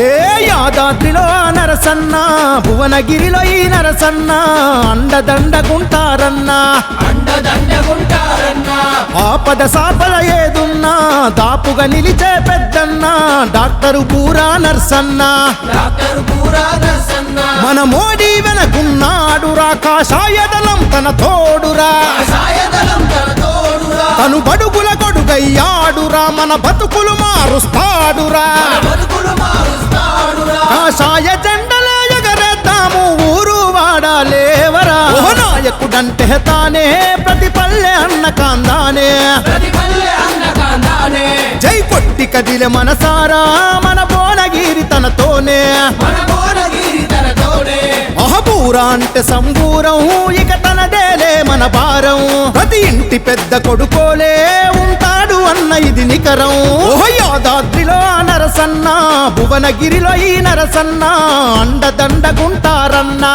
యాదాద్రిలో ఆ నరసన్న భువనగిరిలో ఈ నరసన్న అండదండగుంటారన్నా. అండదండగుంటారన్నా. ఆపద సాపద ఏదున్నా దాపుగా నిలిచే పెద్దన్న డాక్టరు పూరా నర్సన్న. డాక్టర్ పూరా దర్శన్న మన మోడీ వెనకున్నాడురా కాషాయదళం తన తోడురా. తన తోడురా. తను బడుగుల గొడుగయ్యాడురా మన బతుకులు మారుస్తాడురా. నాయకుడంటే తానే ప్రతి పల్లె అన్న కాందానే. జై కొట్టి కదిలే మనసారా మన బోనగిరి తనతోనే. అహబూరా అంటే సంబూరం ఇక తనదేలే మన భారం. ప్రతి ఇంటి పెద్ద కొడుకోలే ఉంటాడు అన్న ఇది నికరం. యాదాద్రిలో నరసన్న భువనగిరిలో ఈ నరసన్న అండదండగుంటారన్నా.